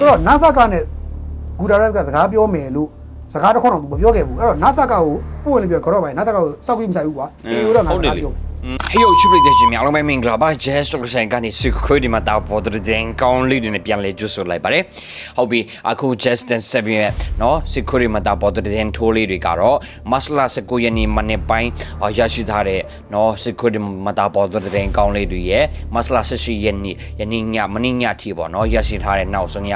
ဆိုတော့နာဆာကနဲ့ဂူဒါရက်ကစကားပြောမယ်လို့စကားတစ်ခေါက်တော့သူမပြောခဲ့ဘူးအဲ့တော့နာဆာကကိုပို့ဝင်ပြီးပြောတော့ပါနာဆာကကိုစောက်ကြည့်မဆိုင်ဘူးကွာအေးတော့ငါစကားပြောဟေးယို ချူပရိသတ်ကြီးများအားလုံးပဲမင်္ဂလာပါ Jazz Talk ဆိုင်ကနေစုခွေးဒီမှာတာပေါ်တဲ့တဲ့ကောင်းလေးတွေနဲ့ပြန်လဲကျွတ်ဆိုလိုက်ပါတယ်ဟုတ်ပြီအခု Jazz Dance 7ရဲ့နော်စုခွေးဒီမှာတာပေါ်တဲ့တဲ့ထိုးလေးတွေကတော့မတ်လာ19ရက်နေ့မနေ့ပိုင်းအာရရှိထားတဲ့နော်စုခွေးဒီမှာတာပေါ်တဲ့တဲ့ကောင်းလေးတွေရဲ့မတ်လာ18ရက်နေ့ယနေ့ညမနေ့ညအထိပေါ့နော်ရရှိထားတဲ့နောက်ဆုံးည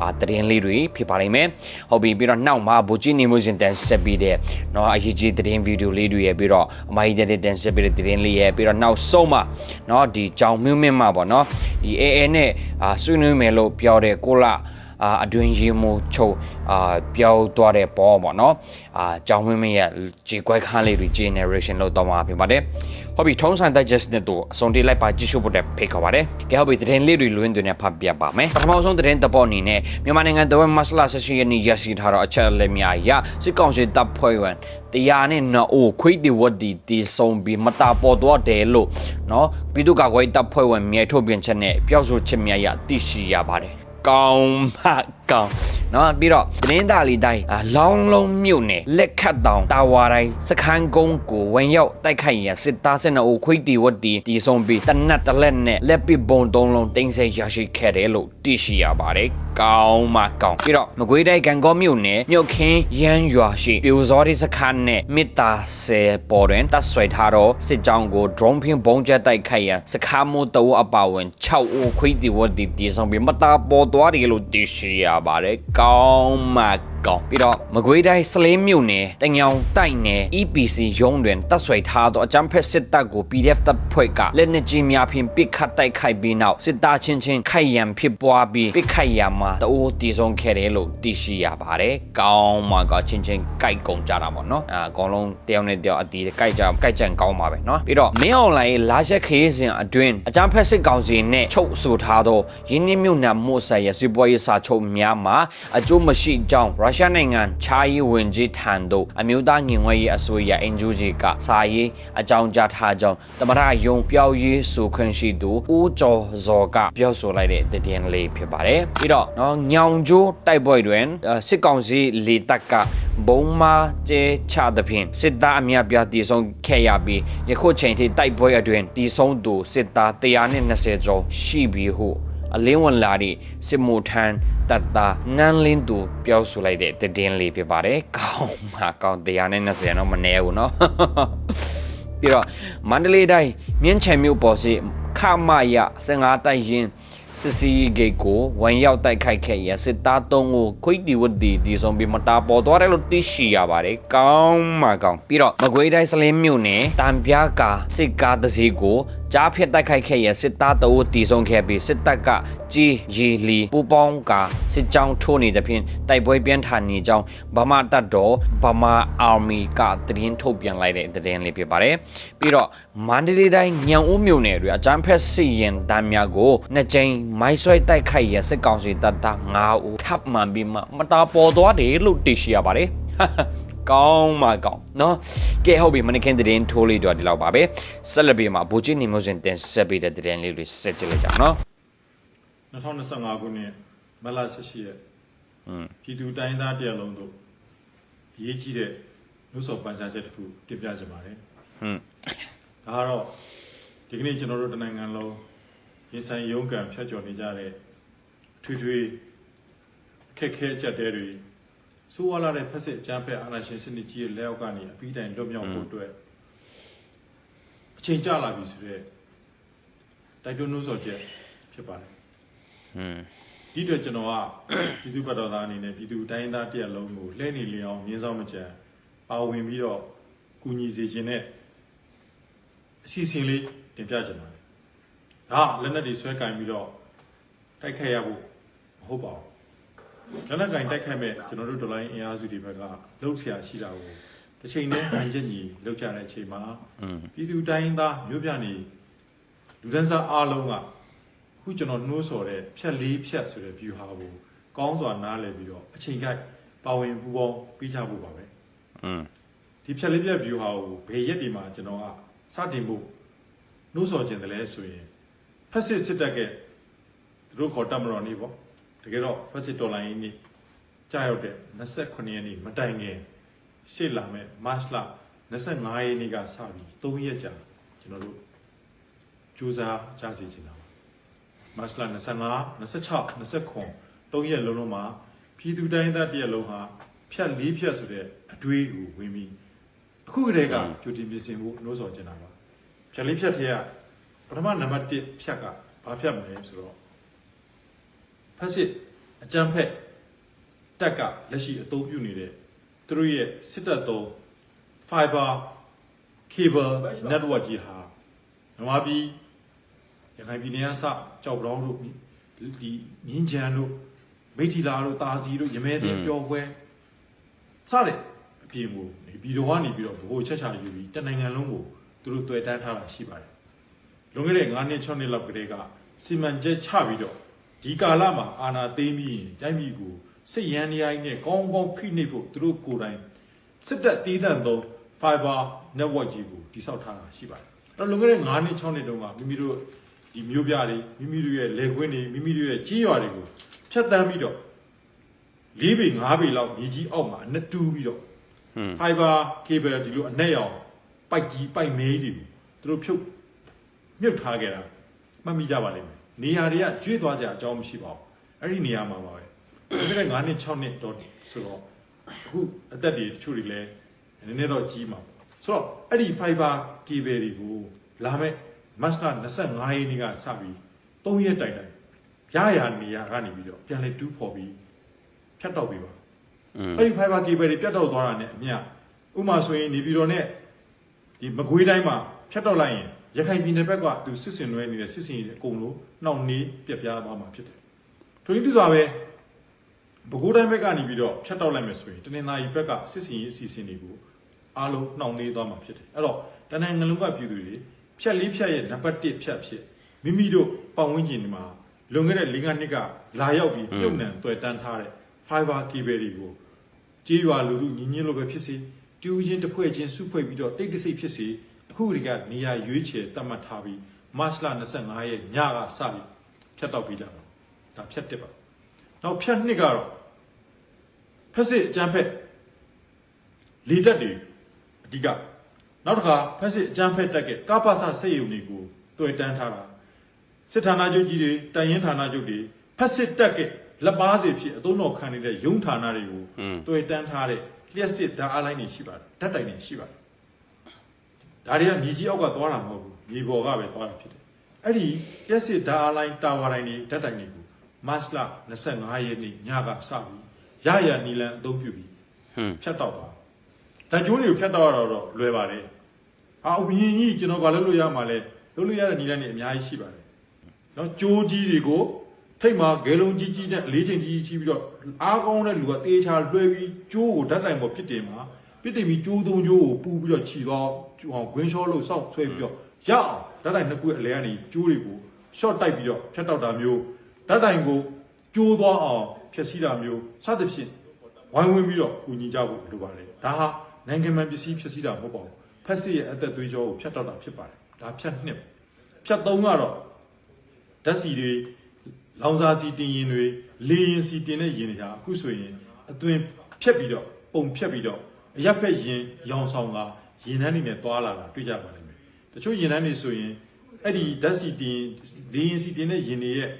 အာတရင်လေးတွေဖြစ်ပါလိမ့်မယ်ဟုတ်ပြီပြီးတော့နောက်မှာဘူဂျီနီမိုဇင်တန်ဆက်ပြီးတဲ့နော်အရေးကြီးတရင်ဗီဒီယိုလေးတွေရဲ့ပြီးတော့အမိုင်းတဲ့တန်ဆက်ပြီးတဲ့တရင်လေးရဲ့ပြီးတော့နောက်ဆုံးမှာနော်ဒီကြောင်မြင့်မြင့်မှာပေါ့နော်ဒီအေအေနဲ့အာဆွေးနွေးမယ်လို့ပြောတဲ့ကိုလာ အာအတွင်ရီမိုချုပ်အာပြောင်းသွားတဲ့ပေါ်ပေါ့နော်အာကြောင်မင်းမင်းရဲ့ဂျီကွဲခန်းလေးတွေ generation လို့တော့မှာဖြစ်ပါတယ်ဟုတ်ပြီထုံးစံ digest နဲ့တော့အစုံတေးလိုက်ပါကြည့်ရှုဖို့တဲ့ဖိတ်ခေါ်ပါတယ်ကဲဟုတ်ပြီသတင်းလေးတွေလွှင့်သွင်းနေဖတ်ပြပါမယ်ပထမဆုံးသတင်းတစ်ပုဒ်အနေနဲ့မြန်မာနိုင်ငံတဝက်မဆလာဆက်ရှိရနေရရှိထားတော့အချက်အလက်များအရစစ်ကောင်စီတပ်ဖွဲ့ဝင်တရားနဲ့နော်အိုခွိတ်တီဝတ်တီတီဆုံးပြီးမတာပေါ်တော့တယ်လို့နော်ပြည်သူ့ကာကွယ်ရေးတပ်ဖွဲ့ဝင်မြေထုတ်ပြန်ချက်နဲ့ပြောဆိုချက်များရသိရှိရပါတယ် ကောင်းမကောင်းနော်ပြီးတော့တင်းသားလီတိုင်းလောင်းလုံးမြို့နယ်လက်ခတ်တောင်တာဝါတိုင်းစခန်းကုန်းကိုဝင်ရောက်တိုက်ခိုက်ရန်စစ်သားစစ်နှုပ်ခွိတီဝတ်တီတီဆုံပြီးတနတ်တလက်နဲ့လက်ပစ်ဘုံသုံးလုံးတင်းဆဲရရှိခဲ့တယ်လို့သိရှိရပါတယ်ကောင်းမကောင်းပြီးတော့မကွေးတိုင်းကံကောမြို့နယ်မြုတ်ခင်းရမ်းရွာရှိပြူစောတိစခန်းနဲ့မေတ္တာဆယ်ပေါ်တွင်တပ်ဆွဲထားသောစစ်ကြောင်းကို drone ဖြင့်ပုံကျတိုက်ခိုက်ရန်စခန်းမိုးတအုပ်အပါဝင်6ဦးခွိတီဝတ်တီတီဆောင်ပြီးမတာပေါ်သွားတယ်လို့သိရှိရပါတယ်ကောင်းမ ကောင်းပြီးတော့မကွေးတိုင်းစလင်းမြို့နယ်တငောင်တိုက်နယ် EPC ရုံးတွင်တပ်ဆွဲထားသောအကြမ်းဖက်စစ်တပ်ကို PDF တပ်ဖွဲ့ကလက်နက်ကြီးများဖြင့်ပစ်ခတ်တိုက်ခိုက်ပြီးနောက်စစ်သားချင်းချင်းခိုက်ရန်ဖြစ်ပွားပြီးပစ်ခိုက်ရမှာတအိုးတည်ဆုံးခဲ့တယ်လို့သိရှိရပါတယ်ကောင်းမကောင်းချင်းချင်းကြိုက်ကုန်ကြတာပေါ့နော်အာအကောင်လုံးတယောက်နဲ့တယောက်အတီးကြိုက်ကြကြိုက်ကြံကောင်းပါပဲနော်ပြီးတော့မင်းအွန်လိုင်းလာချက်ခရီးစဉ်အတွင်းအကြမ်းဖက်စစ်ကောင်စီနဲ့ချုပ်ဆိုထားသောရင်းနှီးမြှုပ်နှံမှုဆိုင်ရာစီးပွားရေးစာချုပ်များမှာအကျိုးမရှိကြောင်းရုရှားနိုင်ငံချာရေးဝင်ကြီးထံသို့အမျိုးသားငင်ဝဲရေးအစိုးရအင်ဂျူဂျီကစာရေးအကြောင်းကြားထားကြောင်းတမရယုံပြောင်းရေးဆိုခွင့်ရှိသူဦးကျော်ဇော်ကပြောဆိုလိုက်တဲ့သတင်းလေးဖြစ်ပါတယ်ပြီးတော့နော်ညောင်ကျိုးတိုက်ပွဲတွင်အဲစစ်ကောင်စီလေတပ်ကဘုံမာကျဲချသဖြင့်စစ်သားအများပြားတည်ဆုံခဲ့ရပြီးယခုချိန်ထိတိုက်ပွဲအတွင်တည်ဆုံသူစစ်သား120ကျော်ရှိပြီဟု အလင်းဝင်လာတဲ့စစ်မှုထမ်းတပ်သားနန်းလင်းသူပြောဆိုလိုက်တဲ့တည်င်းလေးဖြစ်ပါတယ်။ကောင်းမှာကောင်းတရားနဲ့20တော့မနေဘူးเนาะ ပြီးတော့မန္တလေးတိုင်းမြင်းချံမြို့ပေါ်စီခမရ15တိုက်ရင်စစ်စီဂိတ်ကိုဝန်ရောက်တိုက်ခိုက်ခဲ့ရစစ်သား3ကိုခွိတီဝတ်တီဒီဆုံးပြီးမတာပေါ်သွားတယ်လို့သိရှိရပါတယ်။ကောင်းမှာကောင်းပြီးတော့မကွေးတိုင်းစလင်းမြို့နယ်တံပြားကာစစ်ကားတစ်စီးကို ကြားဖြတ်တိုက်ခိုက်ခဲ့ရစစ်သားတအုပ်တီဆုံးခဲ့ပြီးစစ်တပ်ကကြီးရီလီပူပေါင်းကစစ်ကြောင်းထိုးနေတဲ့ဖြင့်တိုက်ပွဲပြင်းထန်နေကြောင်းဗမာတပ်တော်ဗမာအာမီကသတင်းထုတ်ပြန်လိုက်တဲ့သတင်းလေးဖြစ်ပါတယ်ပြီးတော့မန္တလေးတိုင်းညောင်ဦးမြို့နယ်တွေအကြမ်းဖက်စစ်ရင်တမ်းများကိုနှစ်ကြိမ်မိုင်းဆွဲတိုက်ခိုက်ရစစ်ကောင်စီတပ်သား9ဦးထပ်မှန်ပြီးမှမတာပေါ်သွားတယ်လို့သိရှိရပါတယ် ကောင်းမှကောင်းနော်ကဲဟုတ်ပြီမနခင်သတင်းထိုးလေးတော့ဒီလောက်ပါပဲဆက်လက်ပြီးမှဘူချင်းနေမျိုးစင်တင်ဆက်ပေးတဲ့သတင်းလေးတွေဆက်ကြည့်လိုက်ကြအောင်နော်2025ခုနှစ်မလ18ရက်ဟွန်းပြည်သူတိုင်းသားတရားလုံးတို့ရေးကြီးတဲ့လူစော်ပန်စားချက်တစ်ခုတင်ပြကြပါတယ်ဟွန်းဒါကတော့ဒီကနေ့ကျွန်တော်တို့တနိုင်ငံလုံးရင်ဆိုင်ရုံးကံဖြတ်ကျော်နေကြတဲ့ထွေထွေခက်ခဲကြက်တဲတွေ စိုးဝါလာတဲ့ဖက်စစ်အကြမ်းဖက်အာဏာရှင်စနစ်ကြီးရဲ့လက်အောက်ကနေအပြီးတိုင်လွတ်မြောက်ဖို့အတွက်အချိန်ကြာလာပြီဆိုတော့တိုက်တွန်းနှုတ်ဆော်ချက်ဖြစ်ပါတယ်ဟွန်းဒီအတွက်ကျွန်တော်ကပြည်သူ့ဘက်တော်သားအနေနဲ့ပြည်သူတိုင်းသားတရက်လုံးကိုလှည့်နေလျအောင်မြင်းဆောင်မကြံပါဝင်ပြီးတော့ကူညီစေခြင်းနဲ့အစီအစဉ်လေးတင်ပြကြပါတယ်။ဒါကလက်နက်တွေဆွဲကင်ပြီးတော့တိုက်ခိုက်ရဖို့မဟုတ်ပါဘူး။ လက်လက်ကင်တိုက်ခိုက်မဲ့ကျွန်တော်တို့ဒေါ်လာအင်အားစုတွေဘက်ကလှုပ်ဆရာရှိတာကိုတစ်ချိန်တည်းနိုင်ချက်ညီလှုပ်ကြတဲ့အချိန်မှာပြည်သူတိုင်းသားမြို့ပြနေလူဒန်းစားအားလုံးကခုကျွန်တော်နှိုးဆော်တဲ့ဖြက်လေးဖြက်ဆိုတဲ့ view ဟာကိုကောင်းစွာနားလည်ပြီးတော့အချိန်ကိုက်ပါဝင်ပူပေါင်းပြီးချဖို့ပါပဲဒီဖြက်လေးဖြက် view ဟာကိုဘယ်ရက်ဒီမှာကျွန်တော်ကစတင်ဖို့နှိုးဆော်ခြင်းတလဲဆိုရင်ဖက်စစ်စစ်တပ်ကသူတို့ခေါ်တတ်မတော်နေပေါ့ တတကယ်တော့ဖက်စစ်ဒေါ်လာရင်းနေ့ကြာရောက်တဲ့29ရက်နေ့မတိုင်ခင်ရှေ့လာမဲ့မတ်လ25ရက်နေ့ကစပြီး3ရက်ကြာကျွန်တော်တို့ကြိုးစားကြစီချင်တာပါမတ်လ25 26 29 3ရက်လုံးလုံးမှာပြည်သူတိုင်းသားတစ်ရက်လုံးဟာဖြတ်လေးဖြတ်ဆိုတဲ့အတွေးကိုဝင်ပြီးအခုကတည်းကကြိုတင်ပြင်ဆင်ဖို့နှိုးဆော်ချင်တာပါဖြတ်လေးဖြတ်ထဲကပထမနံပါတ်1ဖြတ်ကဘာဖြတ်မလဲဆိုတော့ ဖက်စစ်အကြမ်းဖက်တက်ကလက်ရှိအသုံးပြုနေတဲ့သူတို့ရဲ့စစ်တပ်သုံး fiber cable network ကြီးဟာမြန်မာပြည်ရခိုင်ပြည်နယ်ကစကြောက်ပြောင်းတို့ဒီမြင်းကြံတို့မိထီလာတို့တာစီတို့ရမဲတဲ့ပျော်ပွဲစတဲ့အပြင်ကိုဒီတော့ကနေပြီးတော့ဘိုးချက်ချယူပြီးတနိုင်ငံလုံးကိုသူတို့တွေ့တန်းထားတာရှိပါတယ်လွန်ခဲ့တဲ့9နှစ်6နှစ်လောက်ကတည်းကစီမံချက်ချပြီးတော့ ဒီကာလမှာအာနာသိမ်းပြီးရင်တိုင်းပြည်ကိုစစ်ရန်နေရာကြီးနဲ့ကောင်းကောင်းဖိနှိပ်ဖို့သူတို့ကိုယ်တိုင်စစ်တပ်တည်တံ့သော fiber network ကြီးကိုတိစောက်ထားတာရှိပါတယ်။အဲ့တော့လွန်ခဲ့တဲ့9နှစ်6နှစ်တုန်းကမိမိတို့ဒီမျိုးပြတွေမိမိတို့ရဲ့လေခွင်းတွေမိမိတို့ရဲ့ကြီးရွာတွေကိုဖြတ်တန်းပြီးတော့၄ပေ၅ပေလောက်မြေကြီးအောက်မှာအနက်တူးပြီးတော့ဟွန်း fiber cable ဒီလိုအနက်ရောင်ပိုက်ကြီးပိုက်မဲကြီးတွေကိုသူတို့ဖြုတ်မြုပ်ထားခဲ့တာမှတ်မိကြပါလိမ့်မယ် နေရာတွေကကျွေးသွားကြအကြောင်းမရှိပါဘူးအဲ့ဒီနေရာမှာပါပဲဒါပေမဲ့9နှစ်6နှစ်တော့ဆိုတော့အခုအသက်တွေတချို့တွေလည်းနည်းနည်းတော့ကြီးမှာပေါ့ဆိုတော့အဲ့ဒီ fiber cable တွေကိုလာမဲ့ master 25ရက်နေ့ကစပြီး3ရက်တိုင်တိုင်ရရနေရာကနေပြီးတော့ပြန်လဲတူးဖော်ပြီးဖြတ်တော့ပြီးပါอืมအဲ့ဒီ fiber cable တွေပြတ်တော့သွားတာနဲ့အမျှဥမာဆိုရင်နေပြည်တော်နဲ့ဒီမကွေးတိုင်းမှာဖြတ်တော့လိုက်ရင် ရခိုင်ပြည်နယ်ဘက်ကသူစစ်စင်လွဲနေတဲ့စစ်စင်တွေအကုန်လုံးနှောင့်နှေးပြက်ပြားသွားမှာဖြစ်တယ်။ထို့နည်းတူစွာပဲပဲခူးတိုင်းဘက်ကနေပြီးတော့ဖြတ်တော့လိုက်မယ်ဆိုရင်တနင်္သာရီဘက်ကစစ်စင်ရေးအစီအစဉ်တွေကိုအားလုံးနှောင့်နှေးသွားမှာဖြစ်တယ်။အဲ့တော့တနင်္ဂနွေလုံးကပြည်သူတွေဖြတ်လေးဖြတ်ရဲ့နံပါတ်1ဖြတ်ဖြစ်မိမိတို့ပတ်ဝန်းကျင်ဒီမှာလွန်ခဲ့တဲ့၄၅နှစ်ကလာရောက်ပြီးပြုတ်နံတွေ့တန်းထားတဲ့ fiber cable တွေကိုကြေးရွာလူလူညီညွတ်လို့ပဲဖြစ်စေတူးချင်းတစ်ဖွဲ့ချင်းစုဖွဲ့ပြီးတော့တိတ်တဆိတ်ဖြစ်စေ အခုဒီကနေရာရွေးချယ်တတ်မှတ်ထားပြီးမတ်လ25ရက်ညကစပြီးဖြတ်တော့ပြီးကြပါဒါဖြတ်တစ်ပါနောက်ဖြတ်နှစ်ကတော့ဖက်စစ်အကြမ်းဖက်လေတက်တွေအဓိကနောက်တစ်ခါဖက်စစ်အကြမ်းဖက်တက်ကကပ္ပစစိတ်ယုံတွေကိုတွေ့တန်းထားတာစစ်ဌာနချုပ်ကြီးတွေတိုင်ရင်ဌာနချုပ်တွေဖက်စစ်တက်ကလက်ပါစီဖြစ်အသုံးတော်ခံနေတဲ့ယုံဌာနတွေကိုอืมတွေ့တန်းထားတဲ့လျှက်စစ်ဓာတ်အားလိုင်းတွေရှိပါတယ်ဓာတ်တိုင်တွေရှိပါတယ် ဒါတွေကမြေကြီးအောက်ကသွားတာမဟုတ်ဘူးမြေပေါ်ကပဲသွားတာဖြစ်တယ်အဲ့ဒီလျှက်စစ်ဓာတ်အားလိုင်းတာဝါတိုင်းတွေဓာတ်တိုင်တွေကိုမတ်လ25ရက်နေ့ညကစပြီးရရနီလန်အသုံးပြုပြီးဟွန်းဖြတ်တော့ပါတန်ကျိုးတွေကိုဖြတ်တော့ရတော့လွယ်ပါတယ်အာအဝင်းကြီးကျွန်တော်ဘာလုပ်လို့ရမှာလဲလုပ်လို့ရတဲ့နီလန်တွေအများကြီးရှိပါတယ်နော်ကျိုးကြီးတွေကိုထိတ်မှာဂဲလုံးကြီးကြီးနဲ့အလေးချိန်ကြီးကြီးပြီးတော့အားကောင်းတဲ့လူကတေးချလွှဲပြီးကျိုးကိုဓာတ်တိုင်ပေါ်ဖြစ်တင်မှာ ဖြစ်တင်ပြီးကျိုးသုံးကျိုးကိုပူပြီးတော့ခြီတော့ဟောဂွင်းရှောလို့စောက်ဆွဲပြီးတော့ရအောင်ဓာတ်တိုင်နှစ်ခုရဲ့အလဲကနေကျိုးတွေကို short တိုက်ပြီးတော့ဖြတ်တော့တာမျိုးဓာတ်တိုင်ကိုကျိုးသွားအောင်ဖြည့်ဆည်းတာမျိုးစသဖြင့်ဝိုင်းဝန်းပြီးတော့ကူညီကြဖို့လိုပါတယ်ဒါဟာနိုင်ငံမှန်ပစ္စည်းဖြစ်စီတာမဟုတ်ပါဘူးဖက်စစ်ရဲ့အသက်သွေးကြောကိုဖြတ်တော့တာဖြစ်ပါတယ်ဒါဖြတ်နှစ်ဖြတ်သုံးကတော့ဓာတ်စီတွေလောင်စာစီတင်ရင်တွေလေရင်စီတင်တဲ့ရင်တွေဟာအခုဆိုရင်အသွင်ဖြတ်ပြီးတော့ပုံဖြတ်ပြီးတော့ အရက်ဖက်ရင်ရောင်ဆောင်ကရင်နှန်းနေနဲ့တွာလာတာတွေ့ကြပါလိမ့်မယ်တချို့ရင်နှန်းတွေဆိုရင်အဲ့ဒီဓာတ်စီတင်လေရင်စီတင်တဲ့ရင်တွေရဲ့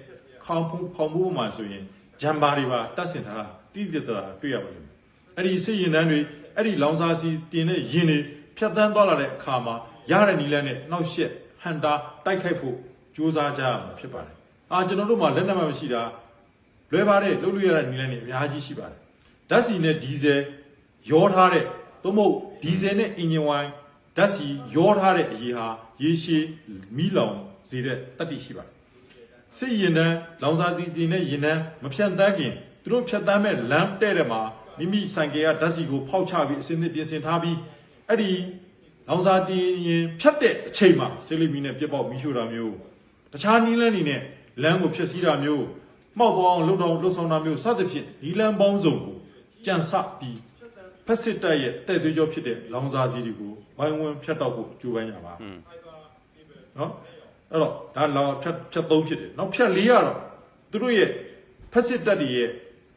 ခေါင်းဖုံးခေါင်းမိုးပေါ်မှာဆိုရင်ဂျမ်ဘာတွေပါတတ်ဆင်ထားတာတိတိကျကျတွေ့ရပါလိမ့်မယ်အဲ့ဒီစစ်ရင်တန်းတွေအဲ့ဒီလောင်စာစီတင်တဲ့ရင်တွေဖြတ်တန်းသွားလာတဲ့အခါမှာရတဲ့နီလန်းနဲ့နှောက်ရှက်ဟန်တာတိုက်ခိုက်ဖို့ကြိုးစားကြရမှာဖြစ်ပါတယ်။အာကျွန်တော်တို့မှာလက်နက်မှမရှိတာလွယ်ပါတယ်လုပ်လို့ရတဲ့နီလန်းတွေအများကြီးရှိပါတယ်။ဓာတ်စီနဲ့ဒီဇယ် ရောထားတဲ့သို့မဟုတ်ဒီဇယ်နဲ့အင်ဂျင်ဝိုင်းဓာတ်စီရောထားတဲ့အရေးဟာရေရှည်မီးလောင်စေတဲ့တတ္တိရှိပါတယ်။စစ်ရင်တန်းလောင်စာစီတင်တဲ့ရင်တန်းမဖြတ်တန်းခင်သူတို့ဖြတ်တန်းမဲ့လမ်းတဲ့တဲ့မှာမိမိဆိုင်ကယ်ကဓာတ်စီကိုဖောက်ချပြီးအစင်းသစ်ပြင်ဆင်ထားပြီးအဲ့ဒီလောင်စာတင်ရင်ဖြတ်တဲ့အချိန်မှာဆီလီမီနဲ့ပြက်ပေါက်မီးရှို့တာမျိုးတခြားနီးလန်းနေနဲ့လမ်းကိုဖျက်ဆီးတာမျိုးမှောက်သွားအောင်လှုပ်တော့လှုပ်ဆောင်တာမျိုးစသဖြင့်နီးလန်းပေါင်းစုံကိုကြံစပြီး ဖက်စစ်တပ်ရဲ့တဲ့သွေးကြောဖြစ်တဲ့လောင်စာစီတွေကိုဝိုင်းဝန်းဖြတ်တောက်ဖို့ကြိုးပမ်းရပါနော်အဲ့တော့ဒါလောင်ဖြတ်ဖြတ်သုံးဖြစ်တယ်နောက်ဖြတ်လေးကတော့သူတို့ရဲ့ဖက်စစ်တပ်တွေရဲ့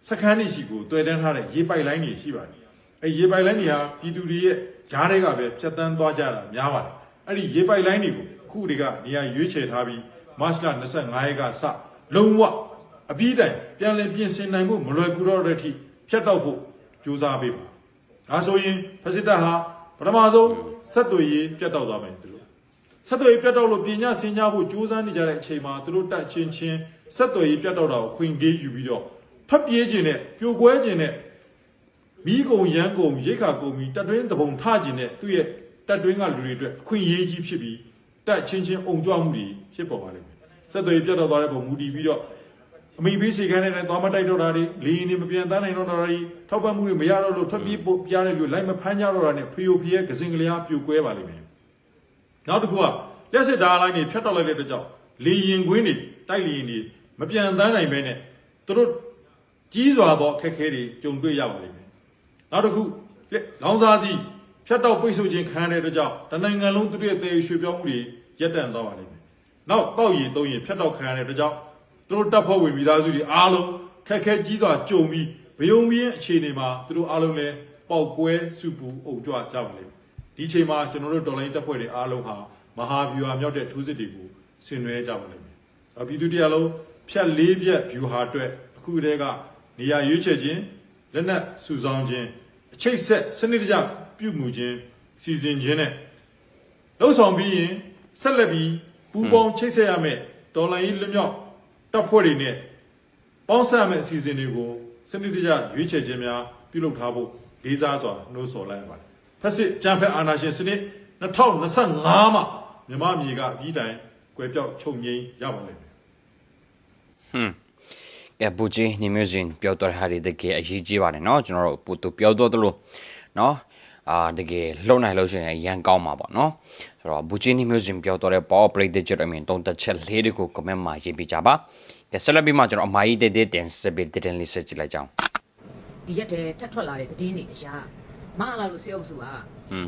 စခန်းတွေရှိကိုတွေ့တန်းထားတဲ့ရေပိုက်လိုင်းတွေရှိပါတယ်အဲရေပိုက်လိုင်းတွေဟာပြည်သူတွေရဲ့ဂျားတွေကပဲဖြတ်တန်းသွားကြတာများပါတယ်အဲ့ဒီရေပိုက်လိုင်းတွေကိုခုတွေကနေရာရွေးချယ်ထားပြီးမတ်လ25ရက်ကစလုံးဝအပြီးတိုင်ပြန်လည်ပြင်ဆင်နိုင်ဖို့မလွယ်ကူတော့တဲ့အထိဖြတ်တော့ဖို့ကြိုးစားပေးပါ ဒါဆိုရင်ဖက်စစ်တပ်ဟာပထမဆုံးဆက်သွေးရေးပြတ်တောက်သွားမယ်သူတို့ဆက်သွယ်ရေးပြတ်တောက်လို့ပညာဆင်ကြားဖို့ကြိုးစားနေကြတဲ့အချိန်မှာသူတို့တက်ချင်းချင်းဆက်သွယ်ရေးပြတ်တောက်တာကိုခွင်ကေးယူပြီးတော့ဖတ်ပြေးခြင်းနဲ့ပြိုကွဲခြင်းနဲ့မိကုံရန်ကုံရိတ်ခါကုံပြီးတက်တွင်းတပုံထခြင်းနဲ့သူ့ရဲ့တက်တွင်းကလူတွေအတွက်အခွင့်အရေးကြီးဖြစ်ပြီးတက်ချင်းချင်းအုံကြွမှုတွေဖြစ်ပေါ်ပါလိမ့်မယ်ဆက်သွယ်ရေးပြတ်တောက်သွားတဲ့ပုံမူတည်ပြီးတော့ အမိပေးစေခိုင်းနေတဲ့သွားမတိုက်တော့တာတွေလေရင်တွေမပြန်တန်းနိုင်တော့တာတွေထောက်ပံ့မှုတွေမရတော့လို့ထွက်ပြေးပို့ပြားတဲ့လူလိုက်မဖမ်းကြတော့တာနဲ့ဖီယိုဖီရဲ့ကစင်ကလေးအားပြိုကွဲပါလိမ့်မယ်နောက်တစ်ခုကလက်စစ်ဓာတ်လိုင်းတွေဖြတ်တောက်လိုက်တဲ့အတွက်ကြောင့်လေရင်ကွင်းတွေတိုက်လေရင်တွေမပြန်တန်းနိုင်ပဲနဲ့သူတို့ကြီးစွာသောအခက်အခဲတွေကြုံတွေ့ရပါလိမ့်မယ်။နောက်တစ်ခုလက်လောင်စာစီဖြတ်တောက်ပိတ်ဆို့ခြင်းခံရတဲ့အတွက်ကြောင့်တနိုင်ငံလုံးသူတို့ရဲ့သေရွှေ့ပြောင်းမှုတွေရပ်တန့်သွားပါလိမ့်မယ်။နောက်တောက်ရည်သုံးရည်ဖြတ်တောက်ခံရတဲ့အတွက်ကြောင့် သူတို့တပ်ဖွဲ့ဝင်မိသားစုတွေအားလုံးခက်ခဲကြီးစွာကြုံပြီးဘယုံမင်းအခြေအနေမှာသူတို့အားလုံးလည်းပေါက်ကွဲစုပူအုံကြွကြပါလိမ့်မယ်။ဒီချိန်မှာကျွန်တော်တို့တော်လိုင်းတပ်ဖွဲ့တွေအားလုံးဟာမဟာဗျူဟာမြောက်တဲ့ထိုးစစ်တွေကိုဆင်နွှဲကြပါလိမ့်မယ်။အပြည်သူတရားလုံးဖြတ်လေးဖြတ်ဗျူဟာအတွက်အခုတည်းကနေရာရွေးချယ်ခြင်းလက်နက်စုဆောင်းခြင်းအချိတ်ဆက်စနစ်တကျပြုမှုခြင်းစီစဉ်ခြင်းနဲ့လှုပ်ဆောင်ပြီးရင်ဆက်လက်ပြီးပူးပေါင်းချိတ်ဆက်ရမယ်တော်လိုင်းလွတ်မြောက် တပ်ဖွဲ့တွေနဲ့ပေါင်းစပ်မဲ့အစီအစဉ်တွေကိုစနစ်တကျရွေးချယ်ခြင်းများပြုလုပ်ထားဖို့လေးစားစွာနှိုးဆော်လိုက်ပါတယ်။ဖက်စစ်ကြမ်းဖက်အာဏာရှင်စနစ်2025မှာမြန်မာပြည်ကအကြီးတိုင်ကွဲပြောက်ချုပ်ငြိမ်းရပါလိမ့်မယ်။ဟွန်းကဘူဂျီနီမြူဇင်ပြောတော်ဟာရီတကယ်အရေးကြီးပါတယ်နော်ကျွန်တော်တို့ပို့သူပြောတော်သလိုနော် အာတကယ်လှုပ်နိုင်လို့ရှိရင်ရန်ကောင်းမှာပေါ့နော်ဆိုတော့ဘူဂျီနီမျိုးစင်ပြောတော့တဲ့ power break တဲ့ကျွန်တော်အမြင်သုံးသက်ချက်လေးတွေကို comment မှာရေးပေးကြပါကဲဆက်လက်ပြီးမှကျွန်တော်အမားကြီးတဲ့တဲ့တင်စပစ်တဲ့တင်လေးဆက်ကြည့်လိုက်ကြအောင်ဒီရက်တဲ့ထက်ထွက်လာတဲ့သတင်းတွေအရာမလာလို့စေအုပ်စုက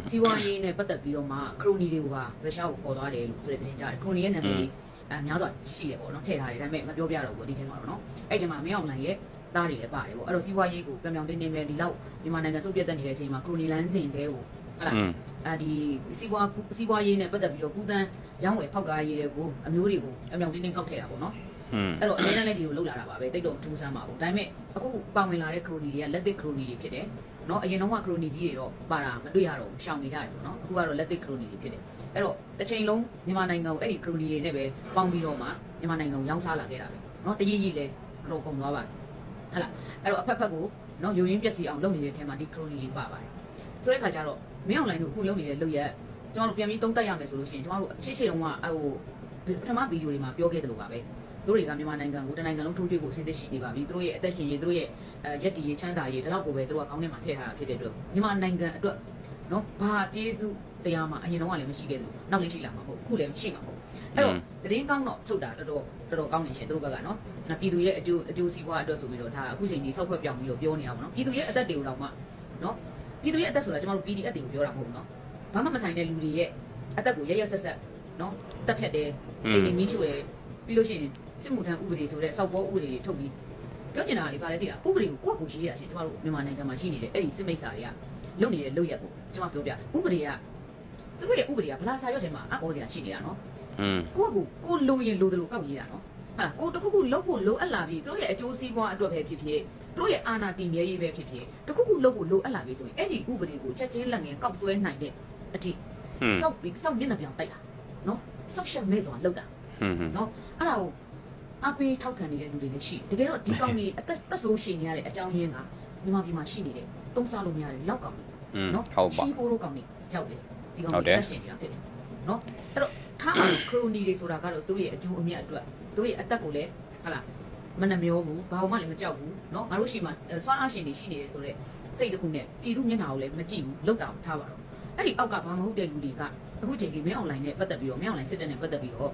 စီဝါရေးနဲ့ပတ်သက်ပြီးတော့မှခရိုနီတွေကရုရှားကိုခေါ်သွားတယ်လို့ဆိုတဲ့သတင်းကြားခရိုနီရဲ့နာမည်အများစွာရှိရပေါ့နော်ထည့်ထားတယ်ဒါပေမဲ့မပြောပြတော့ဘူးအဒီထဲမှာပေါ့နော်အဲ့ဒီမှာမင်းအောင်လှိုင်ရဲ့ သားတွေလည်းပါတယ်ပေါ့အဲ့တော့စီးပွားရေးကိုပြောင်ပြောင်တင်းတင်းပဲဒီလောက်မြန်မာနိုင်ငံစုပ်ပြတ်တက်နေတဲ့အချိန်မှာခရိုနီလန်းစဉ်တဲကိုဟုတ်လား อืม အာဒီစီးပွားစီးပွားရေးနဲ့ပတ်သက်ပြီးတော့ကုသန်းရောင်းဝယ်ဖောက်ကားရေးတွေကိုအမျိုးတွေကိုအမြောင်တင်းတင်းကောက်ထည့်တာပေါ့နော် อืม အဲ့တော့အများနဲ့လည်းဒီလိုလောက်လာတာပါပဲတိတ်တော့ထူးဆန်းပါဘူးဒါပေမဲ့အခုပါဝင်လာတဲ့ခရိုနီတွေကလက်သစ်ခရိုနီတွေဖြစ်တယ်နော်အရင်တော့ကခရိုနီကြီးတွေတော့ပါတာမတွေ့ရတော့ဘူးရှောင်နေကြတယ်ပေါ့နော်အခုကတော့လက်သစ်ခရိုနီတွေဖြစ်တယ်အဲ့တော့တစ်ချိန်လုံးမြန်မာနိုင်ငံကိုအဲ့ဒီခရိုနီတွေနဲ့ပဲပေါင်းပြီးတော့မှမြန်မာနိုင်ငံကိုရောင်းစားလာခဲ့တာပဲနော်တကြီးကြီးလည်းတော့ကုန်သွားပါတယ် ဟဟလားအဲ့တော့အဖက်ဖက်ကိုနော်ယူရင်းပျက်စီအောင်လုပ်နေတဲ့အထက်မှာဒီခရိုနီတွေပါပါတယ်ဆိုတဲ့ခါကျတော့မင်းအောင်လိုင်းတို့အခုလုပ်နေတဲ့လုပ်ရက်ကျွန်တော်တို့ပြန်ပြီးသုံးသပ်ရမယ်ဆိုလို့ရှိရင်ကျွန်တော်တို့အရှိရှိတုန်းကအဲ့ဟိုပထမဗီဒီယိုတွေမှာပြောခဲ့တယ်လို့ပါပဲတို့တွေကမြန်မာနိုင်ငံကိုတနိုင်ငံလုံးထိုးထွေးဖို့အဆင်သင့်ရှိနေပါပြီ။တို့ရဲ့အသက်ရှင်ရေးတို့ရဲ့အဲရက်တီရေးချမ်းသာရေးဒါတော့ကိုပဲတို့ကခေါင်းထဲမှာထည့်ထားတာဖြစ်တဲ့အတွက်မြန်မာနိုင်ငံအတွက်နော်ဘာကျေးဇူးတရားမှအရင်တော့ကလည်းမရှိခဲ့ဘူး။နောက်လည်းရှိလာမှာမဟုတ်ဘူး။အခုလည်းရှိမှာမဟုတ်ဘူး။ အဲ့တော့တရင်ကောင်းတော့ထုတ်တာတော်တော်တော်တော်ကောင်းနေရှင်တို့ဘက်ကနော်။ပြည်သူရဲ့အကျိုးအကျိုးစီးပွားအတွက်ဆိုပြီးတော့ဒါအခုချိန်ကြီးဆောက်ဖွဲ့ပြောင်းပြီးတော့ပြောနေတာပေါ့နော်။ပြည်သူရဲ့အသက်တွေကိုတော့မှနော်ပြည်သူရဲ့အသက်ဆိုတာကျွန်တော်တို့ PDF တွေကိုပြောတာမဟုတ်ဘူးနော်။ဘာမှမဆိုင်တဲ့လူတွေရဲ့အသက်ကိုရရဆက်ဆက်နော်တက်ဖြတ်တယ်အိမ်နေမီးချို့တယ်ပြီးလို့ရှိရင်စစ်မှုထမ်းဥပဒေဆိုတဲ့စောက်ပေါ်ဥပဒေတွေထုတ်ပြီးပြောကျင်တာလေဗါလဲသိလားဥပဒေကိုကိုယ့်ကိုရေးရရှင်ကျမတို့မြန်မာနိုင်ငံမှာရှိနေတဲ့အဲ့ဒီစစ်မိတ်စာတွေကလုပ်နေတဲ့လုပ်ရက်ကိုကျမပြောပြဥပဒေကသူတို့ရဲ့ဥပဒေကဗလာစာရွက်ထဲမှာအဟောစရာရှိနေတာနော်อืม ကိုယ့်ကိုကိုလိုရင်လိုတယ်လို့ကောက်ရေးတာနော်ဟာကိုတခုခုလုပ်ဖို့လိုအပ်လာပြီတို့ရဲ့အကျိုးစီးပွားအတွက်ပဲဖြစ်ဖြစ်တို့ရဲ့အာဏာတည်မြဲရေးပဲဖြစ်ဖြစ်တခုခုလုပ်ဖို့လိုအပ်လာပြီဆိုရင်အဲ့ဒီဥပဒေကိုချက်ချင်းလက်ငယ်ကောက်ဆွဲနိုင်တဲ့အထိစောက်ပြီးစောက်မျက်နှာပြောင်တိုက်တာနော်စောက်ရှက်မဲ့ဆိုတာလောက်တာနော်အဲ့ဒါကိုအပေးထောက်ခံနေတဲ့လူတွေလည်းရှိတကယ်တော့ဒီကောင်ကြီးအသက်သက်ဆိုးရှင်နေရတဲ့အကြောင်းရင်းကမြန်မာပြည်မှာရှိနေတယ်တုံးစားလို့မရတဲ့လောက်ကောင်ကြီးနော်ဟုတ်ပါချီးပိုးလို့ကောင်ကြီးကြောက်တယ်ဒီကောင်ကြီးတက်ရှင်နေတာဖြစ်တယ်နော်အဲ့တော့ ထားမှာခရိုနီတွေဆိုတာကတော့သူတို့ရဲ့အကျိုးအမြတ်အတွက်သူတို့ရဲ့အသက်ကိုလည်းဟာလားမနှမျောဘူးဘာမှလည်းမကြောက်ဘူးနော်ငါတို့ရှိမှစွမ်းအားရှင်တွေရှိနေတယ်ဆိုတော့စိတ်တစ်ခုနဲ့ပြည်သူမျက်နှာကိုလည်းမကြည့်ဘူးလောက်တာထားပါတော့အဲ့ဒီအောက်ကဘာမဟုတ်တဲ့လူတွေကအခုချိန်ကြီးမင်းအွန်လိုင်းနဲ့ပတ်သက်ပြီးတော့မင်းအွန်လိုင်းစစ်တပ်နဲ့ပတ်သက်ပြီးတော့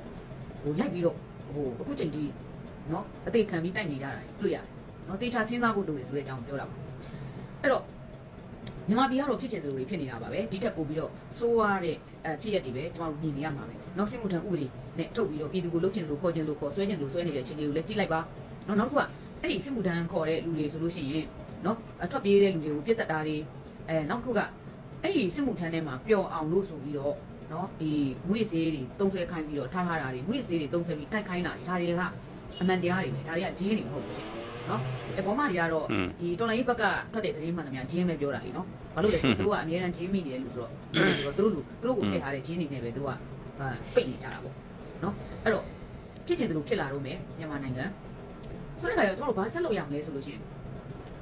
ဟိုလိုက်ပြီးတော့ဟိုအခုချိန်ကြီးနော်အသေးခံပြီးတိုက်နေကြတာတွေ့ရတယ်နော်တေချာစဉ်းစားဖို့လိုတယ်ဆိုတဲ့အကြောင်းပြောတာပါအဲ့တော့ မြန်မာပြည်ကတော့ဖြစ်ချင်သလိုတွေဖြစ်နေတာပါပဲဒီထက်ပိုပြီးတော့စိုးရတဲ့အဲဖြစ်ရက်တွေပဲကျွန်တော်တို့မြင်နေရမှာပဲနော်စစ်မှုထမ်းဥပဒေနဲ့ထုတ်ပြီးတော့ပြည်သူကိုလှုပ်ချင်လို့ခေါ်ချင်လို့ခေါ်ဆွဲချင်လို့ဆွဲနေတဲ့အခြေအနေကိုလည်းကြည့်လိုက်ပါနော်နောက်တစ်ခုကအဲ့အဲ့ဒီစစ်မှုထမ်းခေါ်တဲ့လူတွေဆိုလို့ရှိရင်နော်အထွက်ပြေးတဲ့လူတွေကိုပြစ်တက်တာတွေအဲနောက်တစ်ခုကအဲ့ဒီစစ်မှုထမ်းထဲမှာပျော်အောင်လို့ဆိုပြီးတော့နော်ဒီငွေစေးတွေတုံးဆဲခိုင်းပြီးတော့ထားထားတာတွေငွေစေးတွေတုံးဆဲပြီးတိုက်ခိုင်းတာတွေဒါတွေကအမှန်တရားတွေပဲဒါတွေကဂျင်းတွေမဟုတ်ဘူး နော်အဲပေါ်မှာတွေကတော့ဒီတော်လိုင်းဘက်ကထွက်တဲ့သတင်းမှန်သမျှဂျင်းပဲပြောတာလीနော်ဘာလို့လဲဆိုတော့သူတို့ကအများအားဂျင်းမိနေတယ်လို့ဆိုတော့သူတို့လူသူတို့ကိုထည့်ထားတဲ့ဂျင်းတွေနဲ့ပဲသူကပိတ်နေကြတာပေါ့နော်အဲ့တော့ဖြစ်ချင်တယ်လို့ဖြစ်လာတော့မယ်မြန်မာနိုင်ငံဆိုတဲ့အခါကျတော့ကျွန်တော်တို့ဘာဆက်လုပ်ရမလဲဆိုလို့ရှိရင်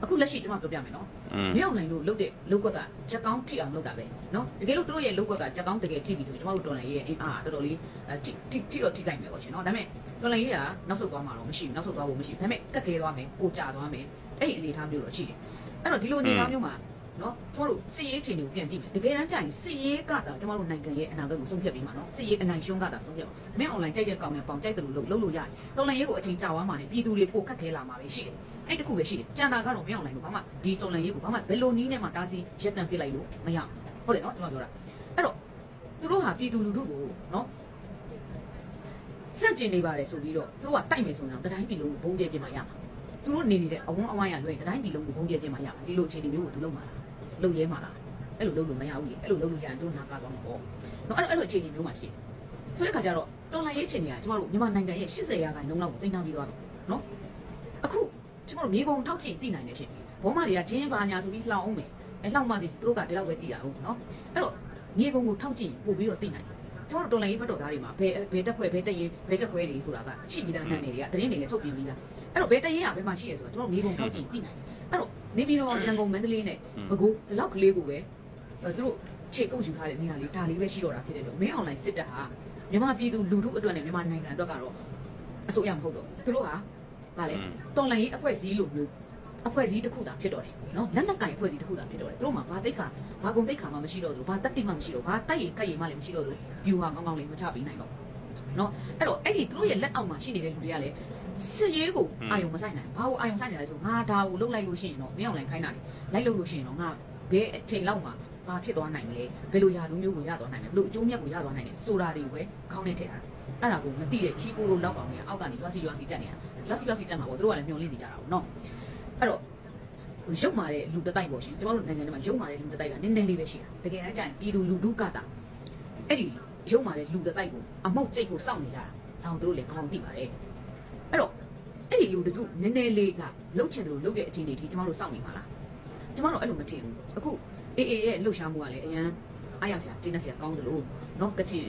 အခုလက်ရှိကျွန်မပြောပြမယ်နော်မြောက်နိုင်လို့လုတ်တဲ့လုတ်ကွက်ကချက်ကောင်းထိအောင်လုတ်တာပဲနော်တကယ်လို့သူတို့ရဲ့လုတ်ကွက်ကချက်ကောင်းတကယ်ထိပြီဆိုကျွန်တော်တို့တော်လိုင်းရဲ့အင်အားတော်တော်လေးထိထိထိတော့ထိလိုက်မယ်ပေါ့ရှင်နော်ဒါပေမဲ့တော်လိုင်းရဲ့ကနောက်ဆုတ်သွားမှာတော့မရှိနောက်ဆုတ်သွားဖို့မရှိဒါပေမဲ့ကက်ကလေးသွားမယ်ပိုကြသွားမယ်အဲ့ဒီအနေအထားမျိုးတော့ရှိတယ်အဲ့တော့ဒီလိုအနေအထားမျိုးမှာ နော်ကျမတို့စစ်ရေးအခြေအနေကိုပြန်ကြည့်မယ်တကယ်တမ်းကြာရင်စစ်ရေးကတာကျမတို့နိုင်ငံရဲ့အနာဂတ်ကိုဆုံးဖြတ်ပေးမှာနော်စစ်ရေးအနိုင်ရှုံးကတာဆုံးဖြတ်ပါမင်းအွန်လိုင်းတိုက်တဲ့ကောင်နဲ့ပေါင်တိုက်တယ်လို့လုပ်လို့ရတယ်တော်လိုင်းရေးကိုအချိန်ကြာသွားမှလည်းပြည်သူတွေပိုခက်ခဲလာမှာပဲရှိတယ်အဲ့တခုပဲရှိတယ်ကြံတာကတော့မင်းအွန်လိုင်းကိုဘာမှဒီတော်လိုင်းရေးကိုဘာမှဘယ်လိုနည်းနဲ့မှတားဆီးရပ်တန့်ပစ်လိုက်လို့မရဟုတ်တယ်နော်ကျမပြောတာအဲ့တော့သူတို့ဟာပြည်သူလူထုကိုနော်စန့်ကျင်နေပါတယ်ဆိုပြီးတော့သူတို့ကတိုက်မယ်ဆိုရင်တော့တိုင်းပြည်လုံးကိုဘုံကျဲပြင်မှာရမှာသူတို့နေနေတဲ့အဝန်းအဝိုင်းရလွှဲတိုင်းပြည်လုံးကိုဘုံကျဲပြင်မှာရမှာဒီလိုအခြေအနေမျိုးကိုသူလုပ်မှာလား လုံးရဲမှာလားအဲ့လိုလုံးလို့မရဘူးလေအဲ့လိုလုံးလို့ရရင်သူတို့နာကားသွားမှာပေါ့နော်အဲ့လိုအဲ့လိုအခြေအနေမျိုးမှာရှိတယ်ဆိုတဲ့ခါကျတော့တော်လိုင်းရေးအခြေအနေကကျမတို့မြန်မာနိုင်ငံရဲ့80ရာခိုင်နှုန်းလောက်ကိုတင်ထားပြီးသွားတယ်နော်အခုကျမတို့မြေပုံထောက်ချင်သိနိုင်တဲ့ရှင်ဘောမတွေကဂျင်းပါညာဆိုပြီးလှောင်အောင်မယ်အဲလှောင်မှစီသူတို့ကဒီလောက်ပဲသိတာဟုတ်နော်အဲ့တော့မြေပုံကိုထောက်ချင်ပို့ပြီးတော့သိနိုင်တယ်ကျမတို့တော်လိုင်းရေးဘက်တော်သားတွေမှာဘယ်ဘယ်တက်ခွဲဘယ်တက်ရင်ဘယ်တက်ခွဲတွေဆိုတာကရှိပြီးသားနာမည်တွေကသတင်းတွေလည်းထုတ်ပြန်ပြီးသားအဲ့တော့ဘယ်တက်ရင်ကဘယ်မှာရှိရဆိုတော့ကျမတို့မြေပုံထောက်ချင်သိနိုင်တယ်အဲ့တော့ နေပြည်တော်ရန်ကုန်မန္တလေးနဲ့ဘကိုးဒီလောက်ကလေးကိုပဲသူတို့ခြေကုပ်ယူထားတဲ့နေရာလေးဒါလေးပဲရှိတော့တာဖြစ်တယ်လို့မင်းအွန်လိုင်းစစ်တပ်ဟာမြန်မာပြည်သူလူထုအတွက်နဲ့မြန်မာနိုင်ငံအတွက်ကတော့အစိုးရမဟုတ်တော့သူတို့ဟာဗာလေတော်လိုင်းရေးအဖွဲ့အစည်းလိုမျိုးအဖွဲ့အစည်းတစ်ခုသာဖြစ်တော့တယ်နော်လက်နက်ကင်အဖွဲ့အစည်းတစ်ခုသာဖြစ်တော့တယ်သူတို့မှာဘာတိတ်ခါဘာကုန်တိတ်ခါမှမရှိတော့ဘူးဘာတက်တိမှမရှိတော့ဘာတိုက်ရင်ကတ်ရင်မှလည်းမရှိတော့ဘူး view ဟာကောင်းကောင်းလေးမချပေးနိုင်တော့နော်အဲ့တော့အဲ့ဒီသူတို့ရဲ့လက်အောက်မှာရှိနေတဲ့လူတွေကလည်း စစ်ရေးကိုအာယုံမဆိုင်နိုင်ဘာကိုအာယုံဆိုင်နေလဲဆိုငါဒါကိုလုတ်လိုက်လို့ရှိရင်တော့မင်းအောင်လိုင်းခိုင်းတာလေလိုက်လို့လို့ရှိရင်တော့ငါဘယ်အချိန်လောက်မှာဘာဖြစ်သွားနိုင်မလဲဘယ်လိုယာလူမျိုးကိုရသွားနိုင်မလဲဘယ်လိုအကျိုးမြတ်ကိုရသွားနိုင်လဲဆိုတာတွေကိုပဲခေါင်းနဲ့ထည့်ထားတာအဲ့ဒါကိုမသိတဲ့ချီကိုလိုလောက်အောင်နေအောက်ကနေရွာစီရွာစီတက်နေတာရွာစီရွာစီတက်မှာပေါ့သူတို့ကလည်းမျောလင့်နေကြတာပေါ့နော်အဲ့တော့ရုပ်မာတဲ့လူတစ်တိုက်ပေါ့ရှင်ကျွန်တော်တို့နိုင်ငံထဲမှာရုပ်မာတဲ့လူတစ်တိုက်ကနည်းနည်းလေးပဲရှိတာတကယ်တမ်းကျရင်ပြည်သူလူထုကတာအဲ့ဒီရုပ်မာတဲ့လူတစ်တိုက်ကိုအမောက်ကျိတ်ကိုစောင့်နေကြတာဒါအောင်တို့လည်းကောင်းသိပါတယ် အဲ့တော့အဲ့ဒီလူတစုနည်းနည်းလေးကလှုပ်ချင်တယ်လို့လှုပ်တဲ့အချိန်တွေထိကျွန်တော်တို့စောင့်နေပါလားကျွန်တော်တို့အဲ့လိုမထင်ဘူးအခုအေးအေးရဲ့လှုပ်ရှားမှုကလည်းအရန်အားရစရာတင်းနေစရာကောင်းတယ်လို့နော်ကချင်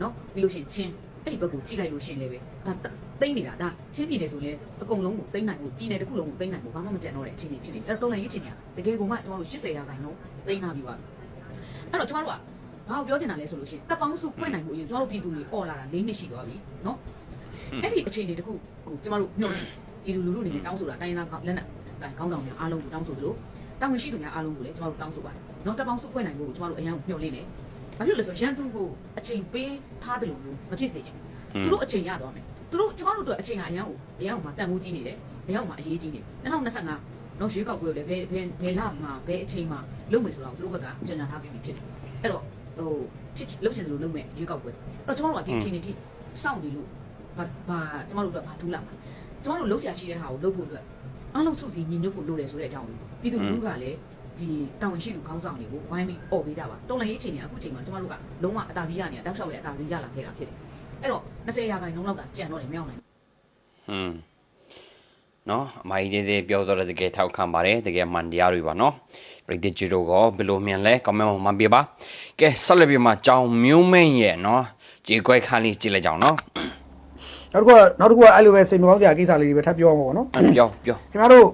နော်ပြီးလို့ရှိရင်ချင်းအဲ့ဒီဘက်ကိုကြည့်လိုက်လို့ရှိရင်လည်းပဲဒါတိမ့်နေတာဒါချင်းပြည်နယ်ဆိုရင်အကုန်လုံးကိုတိမ့်နိုင်ဖို့ပြည်နယ်တစ်ခုလုံးကိုတိမ့်နိုင်ဖို့ဘာမှမကြံတော့တဲ့အခြေအနေဖြစ်နေတယ်အဲ့တော့တော်လိုင်းရေးအခြေအနေကတကယ်ကိုမှကျွန်တော်တို့80ရာခိုင်နှုန်းတိမ့်နာပြီးသွားပြီအဲ့တော့ကျွန်တော်တို့ကဘာကိုပြောချင်တာလဲဆိုလို့ရှိရင်တပ်ပေါင်းစုဖွင့်နိုင်ဖို့အရင်ကျွန်တော်တို့ပြည်သူတွေអော်လာတာ၄နှစ်ရှိသွားပြီနော် အဲ့ဒီအခြေအနေတစ်ခုကိုကျွန်တော်တို့ညှို့ပြည်သူလူထုအနေနဲ့တောင်းဆိုတာတိုင်းရင်းသားလက်နက်တိုင်ကောင်းဆောင်များအားလုံးကိုတောင်းဆိုသလိုတာဝန်ရှိသူများအားလုံးကိုလည်းကျွန်တော်တို့တောင်းဆိုပါတယ်နော်တပ်ပေါင်းစုဖွင့်နိုင်ဖို့ကိုကျွန်တော်တို့အရင်ညှို့လေးနေဘာဖြစ်လို့လဲဆိုရန်သူကိုအချိန်ပေးထားတယ်လို့မဖြစ်စေချင်ဘူးသူတို့အချိန်ရသွားမယ်သူတို့ကျွန်တော်တို့အတွက်အချိန်ကအရန်ကိုအရန်ကိုမှတန်ဖိုးကြီးနေတယ်အရန်ကိုမှအရေးကြီးနေတယ်2025နော်ရွေးကောက်ပွဲကိုလည်းဘယ်ဘယ်ဘယ်လမှာဘယ်အချိန်မှာလုပ်မယ်ဆိုတော့သူတို့ဘက်ကကြေညာထားပြီးဖြစ်တယ်အဲ့တော့ဟိုဖြစ်လုပ်ချင်တယ်လို့လုပ်မယ်ရွေးကောက်ပွဲအဲ့တော့ကျွန်တော်တို့ကဒီအချိန်တွေထိစောင့်နေလို့ ဘာဘာကျမတို့အတွက်ဘာထူးလာမှာကျမတို့လှုပ်ရှားရှိတဲ့ဟာကိုလှုပ်ဖို့အတွက်အားလုံးစုစည်းညီညွတ်ဖို့လိုတယ်ဆိုတဲ့အကြောင်းကိုပြည်သူလူထုကလည်းဒီတာဝန်ရှိသူခေါင်းဆောင်တွေကိုဝိုင်းပြီးអော်ပေးကြပါတော်လိုင်းရေးချိန်နေအခုချိန်မှာကျမတို့ကလုံးဝအတားကြီးရနေတာတောက်လျှောက်လည်းအတားကြီးရလာခဲ့တာဖြစ်တယ်အဲ့တော့20ရာခိုင်နှုန်းလောက်ကကြံတော့တယ်မရောက်နိုင်ဟွန်းနော်အမိုင်းသေးသေးပြောတော့လည်းတကယ်ထောက်ခံပါတယ်တကယ်မှန်တရားတွေပါနော်ပရိသတ်ကြီးတို့ကဘယ်လိုမြင်လဲကွန်မန့်မှာမှန်ပြပါကဲဆက်လက်ပြီးမှကြောင်မျိုးမင်းရဲ့နော်ကြေကွဲခန်းလေးကြည့်လိုက်ကြအောင်နော် နောက်တစ်ခုကနောက်တစ်ခုကအဲ့လိုပဲစိတ်မကောင်းစရာကိစ္စလေးတွေပဲထပ်ပြောအောင်ပေါ့နော်အဲ့ပြောပြောခင်ဗျားတို့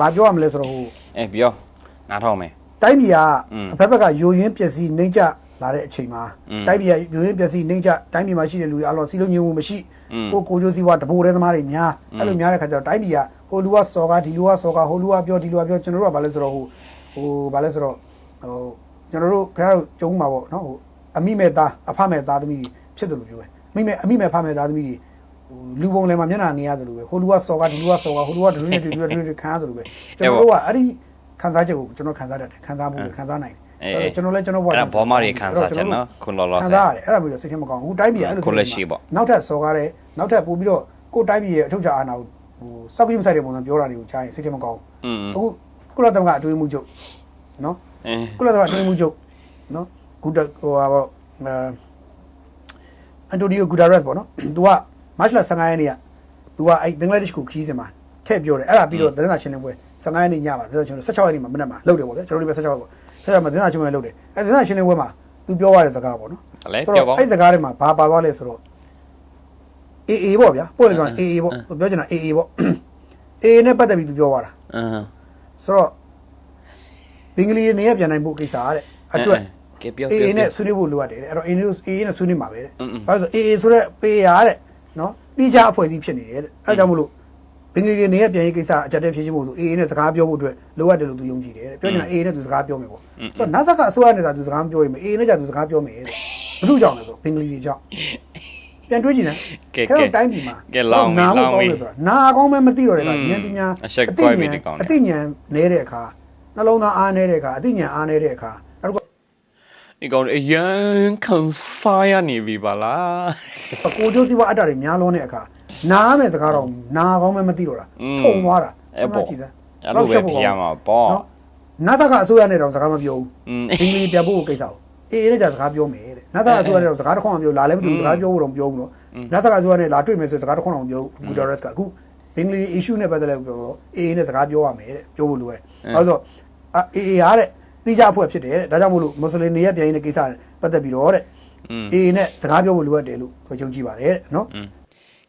မပြောရမလဲဆိုတော့ဟိုအဲပြောနားထောင်မယ်တိုင်းပြည်ကအဖက်ဘက်ကယိုယွင်းပျက်စီးနှိမ့်ကျလာတဲ့အချိန်မှာတိုင်းပြည်ကယိုယွင်းပျက်စီးနှိမ့်ကျတိုင်းပြည်မှာရှိတဲ့လူတွေအလောစီလုံးညုံမှုမရှိကိုကိုကျိုးစည်းဝါတဘိုးတဲ့သမားတွေများအဲ့လိုများတဲ့ခါကျတော့တိုင်းပြည်ကဟိုလူကစော်ကားဒီလူကစော်ကားဟိုလူကပြောဒီလူကပြောကျွန်တော်တို့ကဘာလဲဆိုတော့ဟိုဟိုဘာလဲဆိုတော့ဟိုကျွန်တော်တို့ခင်ဗျားတို့ကျုံးမှာပေါ့နော်ဟိုအမိမဲ့သားအဖမဲ့သားသမီးဖြစ်တယ်လို့ပြောတယ် မိမဲ့အမိမဲ့ဖမဲ့သားသမီးတွေဟိုလူပုံလည်းမှာမျက်နှာနေရတယ်လို့ပဲဟိုလူကစော်ကားဒီလူကစော်ကားဟိုလူကဒလူနဲ့ဒလူနဲ့ဒလူနဲ့ခံရတယ်လို့ပဲကျွန်တော်တို့ကအဲ့ဒီခံစားချက်ကိုကျွန်တော်ခံစားတတ်တယ်ခံစားမှုကိုခံစားနိုင်တယ်အေးအဲ့တော့ကျွန်တော်လည်းကျွန်တော်ဘဝအဲ့ဒါဘောမတွေခန်းစားချက်နော်ခုလောလောခံဆယ်စားရတယ်အဲ့ဒါမျိုးစိတ်ထဲမကောင်းဘူးတိုင်းပြည်အဲ့လိုကိုလက်ရှိပေါ့နောက်ထပ်စော်ကားတယ်နောက်ထပ်ပို့ပြီးတော့ကိုယ်တိုင်းပြည်ရဲ့အထုတ်ချာအာဏာကိုဟိုစောက်ကြည့်မဆိုင်တဲ့ပုံစံပြောတာတွေကိုကြားရင်စိတ်ထဲမကောင်းอืมဘူးအခုကုလသမဂ္ဂအတွင်းမှုချုပ်နော်အဲကုလသမဂ္ဂအတွင်းမှုချုပ်နော်ဂူတာဟိုဟာပေါ့အဲ အန်တိုနီယိုဂူတာရက်ပေါ့နော်သူကမတ်လ15ရက်နေ့ကသူကအဲ့ဘင်္ဂလားဒေ့ရှ်ကိုခီးစင်မှာထည့်ပြောတယ်အဲ့ဒါပြီးတော့သတင်းစာရှင်းလင်းပွဲ15ရက်နေ့ညမှာသတင်းစာရှင်းလင်း16ရက်နေ့မှာမနေ့မှာလုပ်တယ်ပေါ့ဗျာကျွန်တော်တို့ပဲ16ရက်ပေါ့16ရက်မှာသတင်းစာရှင်းလင်းပွဲလုပ်တယ်အဲ့သတင်းစာရှင်းလင်းပွဲမှာသူပြောရတဲ့စကားပေါ့နော်လဲဆိုပြောတော့ပါအဲ့စကားတွေမှာဘာပါသွားလဲဆိုတော့ AA ပေါ့ဗျာပို့တယ်ပြော AA ပေါ့ပြောချင်တာ AA ပေါ့ AA နဲ့ပတ်သက်ပြီးသူပြောသွားတာအင်းဆိုတော့ဘင်္ဂလီတွေနေရပြန်နိုင်ဖို့ကိစ္စတဲ့အတွက် ကဲပြော AA ပြောနဲ့ဆွေးနွေးဖို့လိုအပ်တယ်တဲ့အဲ့တော့ AA နဲ့ AA နဲ့ဆွေးနွေးမှာပဲတဲ့အင်းအင်းဘာလို့လဲဆို AA ဆိုတော့ PA ရတဲ့နော်တိကျအဖွဲ့အစည်းဖြစ်နေတယ်တဲ့အဲ့ဒါကြောင့်မလို့ဘင်္ဂလီတွေနေရပြန်ရေးကိစ္စအကြက်တက်ဖြစ်ချင်းဖို့ဆို AA နဲ့စကားပြောဖို့အတွက်လိုအပ်တယ်လို့သူယုံကြည်တယ်တဲ့ပြောချင်တာ AA နဲ့သူစကားပြောမယ်ပေါ့ဆိုတော့ NASA ကအစိုးရနဲ့သာသူစကားမပြောရင် AA နဲ့ကြာသူစကားပြောမယ်တဲ့ဘယ်သူကြောင့်လဲဆိုဘင်္ဂလီတွေကြောင့်ပြန်တွေးကြည့်နေကဲခဲကဲတော့တိုင်းပြည်မှာကဲလောင်းပြီနားဖို့လောင်းကောပြီင်းလို့ဆိုတာနာကောင်းမဲမသိတော့တဲ့ကอืมဉာဏ်ပညာအဆက်အကွဲပြီဒီကောင်နဲ့အသိဉာဏ်နေတဲ့အခါနှလုံးသားအားနေတဲ့အခါအသိဉာဏ်အားနေတဲ့အခါနောက်တစ်ခု ဒီကောင်အရန်ခံစားရနေပြီပါလားအကိုကျိုးစီဝါအတ္တတွေများလုံးတဲ့အခါနားမယ်စကားတော့နားကောင်းမှမသိတော့တာထုံသွားတာအဲ့ပေါ့အဲ့လိုပဲဖြစ်ရမှာပေါ့နာသကအစိုးရနဲ့တော့စကားမပြောဘူးအင်္ဂလိပ်ပြဖို့ကိစ္စကိုအေးအေးနဲ့ကြာစကားပြောမယ်တဲ့နာသကအစိုးရနဲ့တော့စကားတစ်ခွန်းမပြောလာလည်းမတူစကားပြောဖို့တော့မပြောဘူးတော့နာသကအစိုးရနဲ့လာတွေ့မယ်ဆိုစကားတစ်ခွန်းတော့မပြောဘူးဂူဒရတ်ကအခုအင်္ဂလိပ် issue နဲ့ပတ်သက်လို့ပြောတော့အေးအေးနဲ့စကားပြောရမယ်တဲ့ပြောဖို့လိုတယ်အဲ့တော့အေးအေးရတဲ့ တိကျအဖွဲ့ဖြစ်တယ်တဲ့ဒါကြောင့်မို့လို့မွတ်စလင်တွေရဲ့ပြန်ရင်းတဲ့ကိစ္စပတ်သက်ပြီးတော့တဲ့อืมအေးအေးနဲ့စကားပြောဖို့လိုအပ်တယ်လို့ယုံကြည်ပါတယ်တဲ့နော်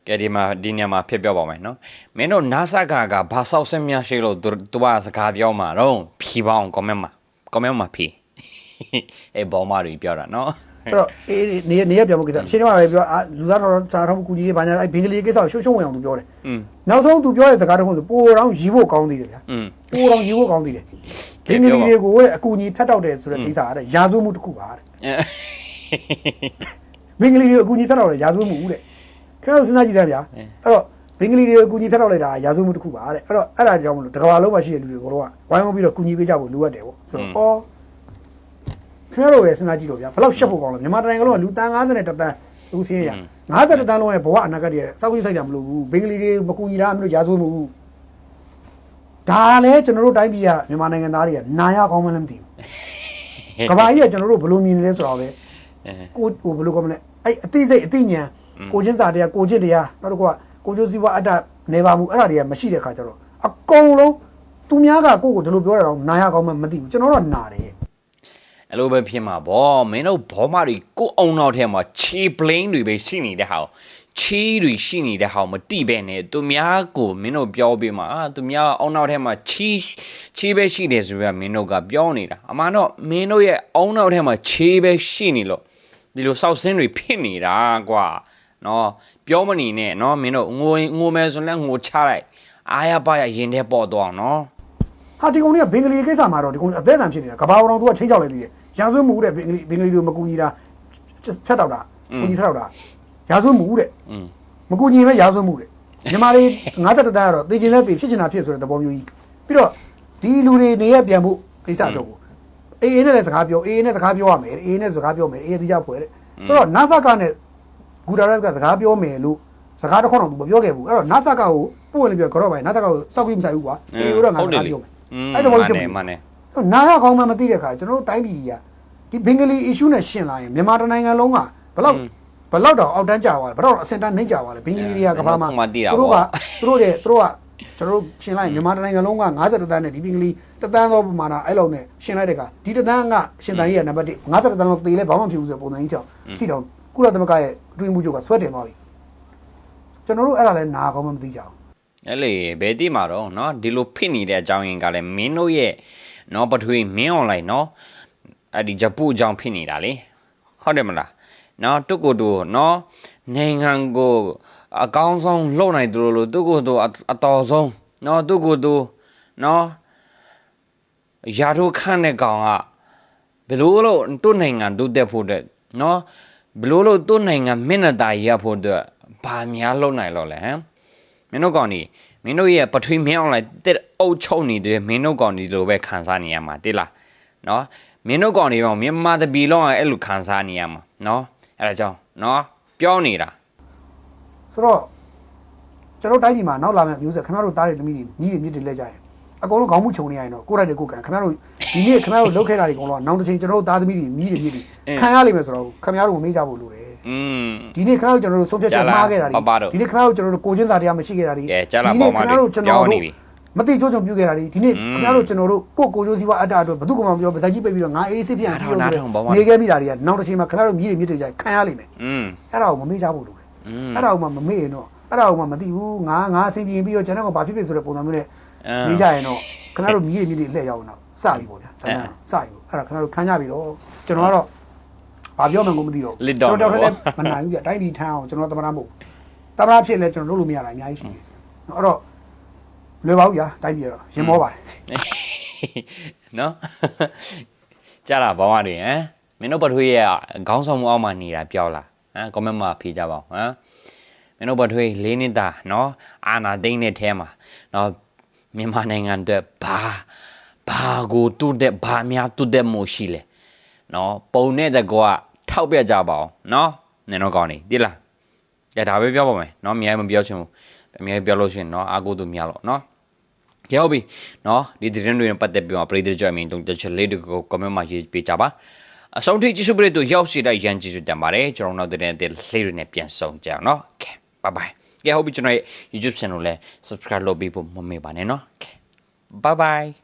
ကဲဒီမှာဒီညမှာဖြစ်ပြောပါမယ်နော်မင်းတို့ NASA ကကဘာဆောက်စင်းများရှိလို့သူသူကစကားပြောမှာတော့ဖြီပေါင်း comment မှာ comment မှာဖြီအေးဘောမတွေပြောတာနော် အဲ့တော့အေးနေရနေရပြန်ဖို့ကိစ္စအချိန်တမှာပဲပြောအာလူသားတော်စာတော်ကူကြီးဘာညာအဲ့ဘင်္ဂလီကိစ္စကိုရှုံရှုံဝင်အောင်သူပြောတယ်နောက်ဆုံးသူပြောတဲ့စကားတစ်ခုဆိုပိုတော်ရီးဖို့ကောင်းသေးတယ်ဗျာပိုတော်ရီးဖို့ကောင်းသေးတယ်ဘင်္ဂလီတွေကိုအကူကြီးဖတ်တော့တယ်ဆိုတဲ့ကိစ္စကတဲ့ရာဇဝမှုတစ်ခုပါတဲ့ဘင်္ဂလီတွေအကူကြီးဖတ်တော့တယ်ရာဇဝမှုတဲ့ခင်ဗျားစဉ်းစားကြည့်တယ်ဗျာအဲ့တော့ဘင်္ဂလီတွေအကူကြီးဖတ်တော့လိုက်တာရာဇဝမှုတစ်ခုပါတဲ့အဲ့တော့အဲ့ဒါကြောင့်မလို့တကဘာလုံးမှာရှိတဲ့လူတွေကတော့ဝိုင်းဝန်းပြီးတော့ကူညီပေးကြဖို့လိုအပ်တယ်ပေါ့ဆိုတော့ ခင်ဗျားတို့ပဲစဉ်းစားကြည့်လို့ဗျာဘယ်လောက်ရှက်ဖို့ကောင်းလဲမြန်မာတိုင်းကလုံးကလူတန်း90နဲ့တသန်းလူစင်းရ50တန်းလုံးရဲ့ဘဝအနာဂတ်တွေစောက်ကြည့်ဆိုင်ကြမလို့ဘူးဘင်္ဂလီတွေမကူညီတာမလို့ရာဇဝမှုဒါလည်းကျွန်တော်တို့တိုင်းပြည်ကမြန်မာနိုင်ငံသားတွေကနာရကောင်းမှလည်းမသိဘူးကဘာကြီးကကျွန်တော်တို့ဘယ်လိုမြင်နေလဲဆိုတော့ပဲကိုဟိုဘယ်လိုကောမလဲအဲ့အသိစိတ်အသိဉာဏ်ကိုချင်းစာတရားကိုချစ်တရားနောက်တစ်ခုကကိုကျိုးစည်းဝါအတ္တနေပါမှုအဲ့ဒါတွေကမရှိတဲ့ခါကျတော့အကုန်လုံးသူများကကိုယ့်ကိုဒီလိုပြောတာတော့နာရကောင်းမှမသိဘူးကျွန်တော်တော့နာတယ် အဲ့လိုပဲဖြစ်မှာဗောမင်းတို့ဘောမတွေကိုအောင်နောက်ထဲမှာချီပလင်းတွေပဲရှိနေတဲ့ဟာကိုချီတွေရှိနေတဲ့ဟာကိုမတိပဲနဲ့သူများကိုမင်းတို့ပြောပြီးမှအာသူများအောင်နောက်ထဲမှာချီချီပဲရှိတယ်ဆိုပြီးတော့မင်းတို့ကပြောနေတာအမှန်တော့မင်းတို့ရဲ့အောင်နောက်ထဲမှာချီပဲရှိနေလို့ဒီလိုစောက်စင်းတွေဖြစ်နေတာကွာနော်ပြောမနေနဲ့နော်မင်းတို့ငိုငိုမဲဆိုလဲငိုချလိုက်အားရပါရရင်ထဲပေါ်တော့အောင်နော်ဟာဒီကောင်တွေကဘင်္ဂလီကိစ္စမှာတော့ဒီကောင်အသက်အံဖြစ်နေတာကဘာပေါ်တော့သူကချင်းချောက်လိုက်သေးတယ် ရာဇဝမှုတဲ့ဘင်္ဂလီဘင်္ဂလီတို့မကူညီတာဖြတ်တော့တာကူညီဖြတ်တော့တာရာဇဝမှုတဲ့မကူညီမဲ့ရာဇဝမှုတဲ့မြန်မာတွေငါးတက်တန်းကတော့သိကျင်တဲ့သိဖြစ်ချင်တာဖြစ်ဆိုတဲ့သဘောမျိုးကြီးပြီးတော့ဒီလူတွေနေရပြန်ဖို့ကိစ္စတော့ကိုအေးအေးနဲ့လည်းစကားပြောအေးအေးနဲ့စကားပြောရမယ်အေးအေးနဲ့စကားပြောမယ်အေးအေးတရားပွဲတဲ့ဆိုတော့ NASA ကနဲ့ဂူတာရက်ကစကားပြောမယ်လို့စကားတစ်ခေါက်တော့သူမပြောခဲ့ဘူးအဲ့တော့ NASA ကကိုပို့ဝင်ပြီးကတော့ဗျာ NASA ကကိုစောက်ကြီးမဆိုင်ဘူးကွာအေးတို့ကငါစကားပြောမယ်အဲ့တော့ဘာဖြစ်မလဲနားရကောင်းမှမသိတဲ့ခါကျွန်တော်တို့တိုင်းပြည်ကြီးက ဒီဘင်္ဂလီ issue နဲ့ရှင်းလာရင်မြန်မာတိုင်းနိုင်ငံလုံးကဘယ်လောက်ဘယ်လောက်တော့အောက်တန်းကြသွားလဲဘယ်တော့အစင်တန်းနှိမ့်ကြသွားလဲဘင်္ဂလီတွေကကဘာမှာ ခုမှသိတာ သူတို့က ပေါ့ သူတို့ရဲ့သူတို့ကကျွန်တော်တို့ရှင်းလိုက်ရင်မြန်မာတိုင်းနိုင်ငံလုံးက50တန်းနဲ့ဒီဘင်္ဂလီတသန်းသောပမာဏအဲ့လောက်နဲ့ရှင်းလိုက်တဲ့ကဒီတသန်းကရှင်းတန်းကြီးကနံပါတ်1 50တန်းလောက်သေလဲဘာမှမဖြစ်ဘူးဆိုပုံစံကြီးကြောင့်ကြည့်တော့ကုလသမဂ္ဂရဲ့အတွင်းမှုချုပ်ကဆွဲတင်သွားပြီကျွန်တော်တို့အဲ့ဒါလည်းနာကောင်းမှမသိကြဘူး အဲ့လေဘယ်တိမှာတော့เนาะဒီလိုဖြစ်နေတဲ့အကြောင်းရင်းကလည်းမင်းတို့ရဲ့เนาะပထွေးမင်း online เนาะ အဲ့ဒီဂျပူကြောင့်ဖြစ်နေတာလေဟုတ်တယ်မလားနော်တုတ်ကိုတူနော်နိုင်ငံကိုအကောင်းဆုံးလှုပ်နိုင်သူလို့တုတ်ကိုတူအတော်ဆုံးနော်တုတ်ကိုတူနော်ရာထူးခန့်တဲ့ကောင်ကဘလို့လို့တုတ်နိုင်ငံတုတ်တက်ဖို့တဲ့နော်ဘလို့လို့တုတ်နိုင်ငံမျက်နှာตาရဖို့တဲ့ဘာများလှုပ်နိုင်လို့လဲဟမ်မင်းတို့ကောင်ဒီမင်းတို့ရဲ့ပထွေးမြောင်းလိုက်တက်အုပ်ချုပ်နေတဲ့မင်းတို့ကောင်ဒီလိုပဲခံစားနေရမှာတိလားနော် မင်းတို့ကောင်ဒီပေါ့မြန်မာတပီလုံးကအဲ့လိုခံစားနေရမှာနော်အဲ့ဒါကြောင့်နော်ပြောနေတာဆိုတော့ကျွန်တော်တိုင်းပြည်မှာနောက်လာမယ့်မျိုးဆက်ခင်ဗျားတို့သားတွေသမီးတွေညီတွေမြစ်တွေလဲကြရင်အကုန်လုံးခေါင်းမှုခြုံနေရရင်တော့ကိုယ်တိုင်တည်းကိုယ်ကံခင်ဗျားတို့ဒီနေ့ခင်ဗျားတို့လုပ်ခဲ့တာတွေအကုန်လုံးကနောက်တစ်ချိန်ကျွန်တော်တို့သားသမီးတွေညီတွေမြစ်တွေခံရလိမ့်မယ်ဆိုတော့ခင်ဗျားတို့မမေ့ကြဖို့လိုတယ်อืมဒီနေ့ခင်ဗျားတို့ကျွန်တော်တို့ဆုံးဖြတ်ချက်မှားခဲ့တာတွေဟုတ်ပါတော့ဒီနေ့ခင်ဗျားတို့ကျွန်တော်တို့ကိုချင်းစာတရားမရှိခဲ့တာတွေကဲကြားလာဒီပေါနေ့င်းပါခင်ဗျားတို့ကျွန်တော်ပြောနေတို့ပြီ မတိကြိုးချုံပြုတ်ခဲ့တာလေဒီနေ့ခင်ဗျားတို့ကျွန်တော်တို့ကိုကိုကြိုးစည်းဝါအတ္တအတွက်ဘသူကမှမပြောဗဇက်ကြီးပိတ်ပြီးတော့ငါအေးဆေးပြန်ပြောနေခဲ့မိတာတွေကနောက်တစ်ချိန်မှာခင်ဗျားတို့မြည်တွေမြည်တွေကြခံရလိမ့်မယ်အဲ့ဒါကိုမမေ့ကြဖို့လိုတယ်အဲ့ဒါကိုမှမမေ့ရင်တော့အဲ့ဒါကိုမှမသိဘူးငါငါအဆင်ပြေပြီးတော့ကျွန်တော်ကဘာဖြစ်ဖြစ်ဆိုတဲ့ပုံစံမျိုးနဲ့နေကြရင်တော့ခင်ဗျားတို့မြည်တွေမြည်တွေလှည့်ရောက်အောင်တော့စပြီပေါ့ဗျာစမ်းစပြီအဲ့ဒါခင်ဗျားတို့ခံကြပြီတော့ကျွန်တော်ကတော့ဘာပြောမှန်းကိုမသိတော့ဘူးကျွန်တော်တော့လည်းမနိုင်ဘူးဗျတိုင်းပြည်ထမ်းအောင်ကျွန်တော်သမရမဟုတ်သမရဖြစ်လဲကျွန်တော်လုပ်လို့မရတာအများကြီးရှိတယ်အဲ့တော့ လွယ်ပါဘူးဗျာတိုင်းပြည်တော့ရင်မောပါတယ်နော်ကြားလာဘောင်းရတယ်ဟမ်မင်းတို့ပထွေးရဲ့ခေါင်းဆောင်မှုအောက်မှာနေတာပြောလားဟမ် comment မှာဖြေကြပါဦးဟမ်မင်းတို့ပထွေးလေးနှစ်တာနော်အာနာသိမ့်တဲ့ထဲမှာနော်မြန်မာနိုင်ငံအတွက်ဘာဘာကိုတူတဲ့ဘာများတူတဲ့မို့ရှိလဲနော်ပုံနဲ့တကွာထောက်ပြကြပါအောင်နော်နင်တို့ကောင်းနေတိလားကြဒါပဲပြောပါမယ်နော်အများကြီးမပြောချင်ဘူးအများကြီးပြောလို့ရှိရင်နော်အာကိုသူများလို့နော် ရဟုတ်ပြီเนาะဒီသတင်းတွေနဲ့ပတ်သက်ပြီးတော့ပရိသတ်ကြွအမြင်တုံးတစ်ချက်လေးတွေကို comment မှာရေးပေးကြပါအဆုံးထိကြည့်ရှုပေးတဲ့သူရောက်စီတဲ့ရန်ကြည့်ရှုတင်ပါတယ်ကျွန်တော်တို့တဲ့တဲ့လေးတွေနဲ့ပြန်ဆောင်ကြအောင်เนาะ okay bye bye ကြည့်ဟုတ်ပြီကျွန်တော်ရဲ့ YouTube channel လဲ subscribe လုပ်ပြီးဖို့မမေ့ပါနဲ့เนาะ okay bye bye